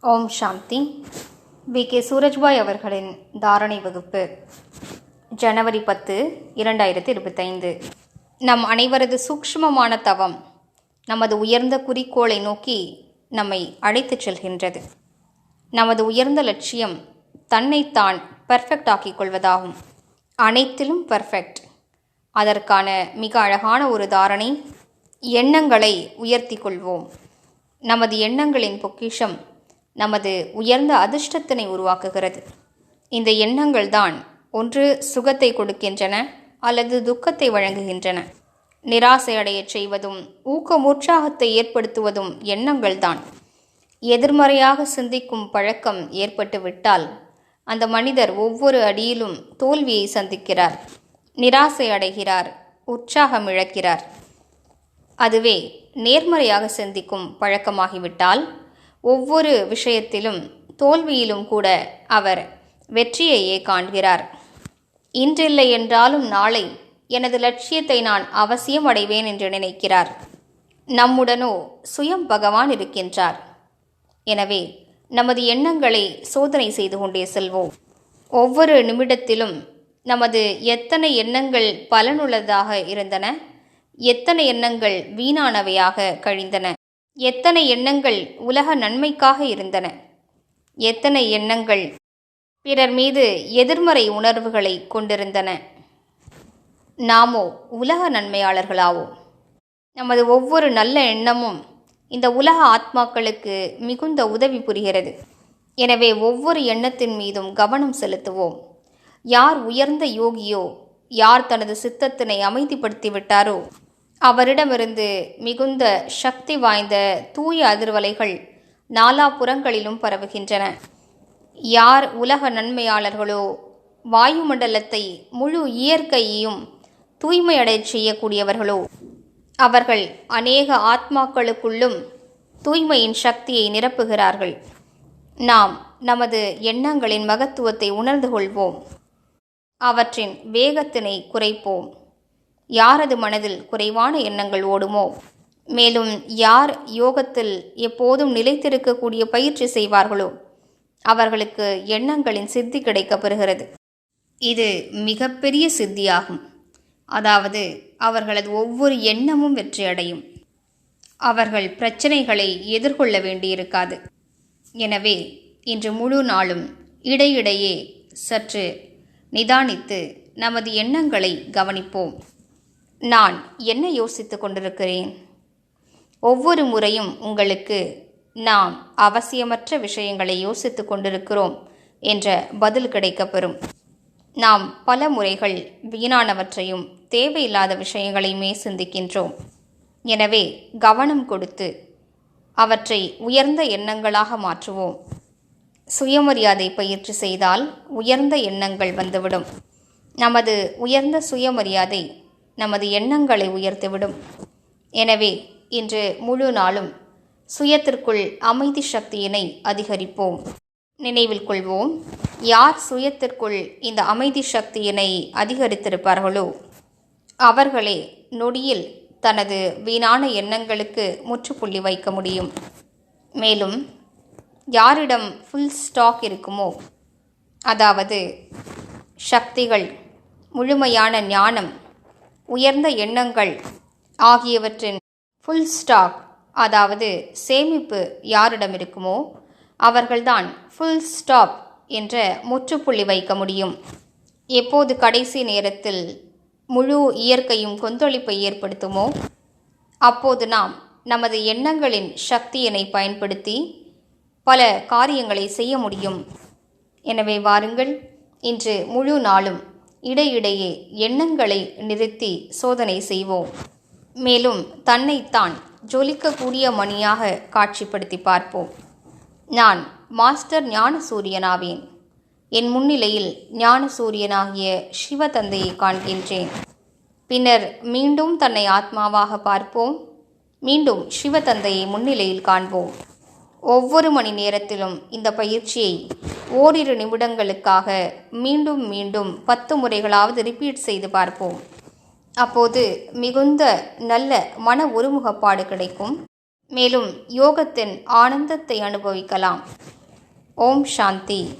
Om Shanti. We. K. Surajbhai அவர்களின் தாரணை வகுப்பு ஜனவரி பத்து இரண்டாயிரத்தி இருபத்தைந்து நம் அனைவரது சூக்ஷ்மமான தவம் நமது உயர்ந்த குறிக்கோளை நோக்கி நம்மை அழைத்துச் செல்கின்றது. நமது உயர்ந்த லட்சியம் தன்னைத்தான் பெர்ஃபெக்ட் ஆக்கிக் கொள்வதாகும். அனைத்திலும் பெர்ஃபெக்ட் அதற்கான மிக அழகான ஒரு தாரணை எண்ணங்களை உயர்த்தி கொள்வோம். நமது எண்ணங்களின் பொக்கிஷம் நமது உயர்ந்த அதிர்ஷ்டத்தினை உருவாக்குகிறது. இந்த எண்ணங்கள் தான் ஒன்று சுகத்தை கொடுக்கின்றன அல்லது துக்கத்தை வழங்குகின்றன. நிராசை அடையச் செய்வதும் ஊக்கம் உற்சாகத்தை ஏற்படுத்துவதும் எண்ணங்கள்தான் எதிர்மறையாக சிந்திக்கும் பழக்கம் ஏற்பட்டுவிட்டால் அந்த மனிதர் ஒவ்வொரு அடியிலும் தோல்வியை சந்திக்கிறார் நிராசை அடைகிறார் உற்சாகம் இழக்கிறார். அதுவே நேர்மறையாக சிந்திக்கும் பழக்கமாகிவிட்டால் ஒவ்வொரு விஷயத்திலும் தோல்வியிலும் கூட அவர் வெற்றியையே காண்கிறார். இன்றில்லை என்றாலும் நாளை எனது லட்சியத்தை நான் அவசியம் அடைவேன் என்று நினைக்கிறார். நம்முடனோ சுயம் பகவான் இருக்கின்றார். எனவே நமது எண்ணங்களை சோதனை செய்து கொண்டே செல்வோம். ஒவ்வொரு நிமிடத்திலும் நமது எத்தனை எண்ணங்கள் பலனுள்ளதாக இருந்தன எத்தனை எண்ணங்கள் வீணானவையாக கழிந்தன எத்தனை எண்ணங்கள் உலக நன்மைக்காக இருந்தன? எத்தனை எண்ணங்கள் பிறர் மீது எதிர்மறை உணர்வுகளை கொண்டிருந்தன? நாமோ உலக நன்மையாளர்களாவோம் நமது ஒவ்வொரு நல்ல எண்ணமும் இந்த உலக ஆத்மாக்களுக்கு மிகுந்த உதவி புரிகிறது. எனவே ஒவ்வொரு எண்ணத்தின் மீதும் கவனம் செலுத்துவோம். யார் உயர்ந்த யோகியோ யார் தனது சித்தத்தினை அமைதிப்படுத்திவிட்டாரோ அவரிடமிருந்து மிகுந்த சக்தி வாய்ந்த தூய அதிர்வலைகள் நாலாபுறங்களிலும் பரவுகின்றன. யார் உலக நன்மையாளர்களோ வாயுமண்டலத்தை முழு இயற்கையையும் தூய்மையடைச் செய்யக்கூடியவர்களோ அவர்கள் அநேக ஆத்மாக்களுக்குள்ளும் தூய்மையின் சக்தியை நிரப்புகிறார்கள். நாம் நமது எண்ணங்களின் மகத்துவத்தை உணர்ந்து கொள்வோம். அவற்றின் வேகத்தினை குறைப்போம். யாரது மனதில் குறைவான எண்ணங்கள் ஓடுமோ? மேலும் யார் யோகத்தில் எப்போதும் நிலைத்திருக்கக்கூடிய பயிற்சி செய்வார்களோ அவர்களுக்கு எண்ணங்களின் சித்தி கிடைக்கப்பெறுகிறது இது மிகப்பெரிய சித்தியாகும். அதாவது அவர்களது ஒவ்வொரு எண்ணமும் வெற்றியடையும். அவர்கள் பிரச்சனைகளை எதிர்கொள்ள வேண்டியிருக்காது. எனவே இன்று முழு நாளும் இடையிடையே சற்று நிதானித்து நமது எண்ணங்களை கவனிப்போம். நான் என்ன யோசித்துக் கொண்டிருக்கிறேன்? ஒவ்வொரு முறையும் உங்களுக்கு நாம் அவசியமற்ற விஷயங்களை யோசித்து கொண்டிருக்கிறோம் என்ற பதில் கிடைக்கப்பெறும். நாம் பல முறைகள் வீணானவற்றையும் தேவையில்லாத விஷயங்களையுமே சிந்திக்கின்றோம். எனவே கவனம் கொடுத்து அவற்றை உயர்ந்த எண்ணங்களாக மாற்றுவோம். சுயமரியாதை பயிற்சி செய்தால் உயர்ந்த எண்ணங்கள் வந்துவிடும். நமது உயர்ந்த சுயமரியாதை நமது எண்ணங்களை உயர்த்திவிடும். எனவே இன்று முழு நாளும் சுயத்திற்குள் அமைதி சக்தியினை அதிகரிப்போம். நினைவில் கொள்வோம் யார் சுயத்திற்குள் இந்த அமைதி சக்தியினை அதிகரித்திருப்பார்களோ அவர்களே நொடியில் தனது வீணான எண்ணங்களுக்கு முற்றுப்புள்ளி வைக்க முடியும். மேலும் யாரிடம் ஃபுல் ஸ்டாக் இருக்குமோ அதாவது சக்திகள் முழுமையான ஞானம் உயர்ந்த எண்ணங்கள் ஆகியவற்றின் ஃபுல் ஸ்டாக் அதாவது சேமிப்பு யாரிடம் இருக்குமோ அவர்கள்தான் ஃபுல் ஸ்டாப் என்ற முற்றுப்புள்ளி வைக்க முடியும். எப்போது கடைசி நேரத்தில் முழு இயற்கையும் கொந்தளிப்பை ஏற்படுத்துமோ அப்போது நாம் நமது எண்ணங்களின் சக்தியினை பயன்படுத்தி பல காரியங்களை செய்ய முடியும். எனவே வாருங்கள் இன்று முழு நாளும் இடையிடையே எண்ணங்களை நிறுத்தி சோதனை செய்வோம். மேலும் தன்னைத்தான் ஜொலிக்கக்கூடிய மணியாக காட்சிப்படுத்தி பார்ப்போம். நான் மாஸ்டர் ஞான சூரியனாவேன் என் முன்னிலையில் ஞான சூரியனாகிய சிவ தந்தையை காண்கின்றேன். பின்னர் மீண்டும் தன்னை ஆத்மாவாக பார்ப்போம். மீண்டும் சிவ தந்தையை முன்னிலையில் காண்போம். ஒவ்வொரு மணி நேரத்திலும் இந்த பயிற்சியை ஓரிரு நிமிடங்களுக்காக மீண்டும் மீண்டும் பத்து முறைகளாவது ரிப்பீட் செய்து பார்ப்போம். அப்போது மிகுந்த நல்ல மன ஒருமுகப்பாடு கிடைக்கும். மேலும் யோகத்தின் ஆனந்தத்தை அனுபவிக்கலாம். ஓம் சாந்தி.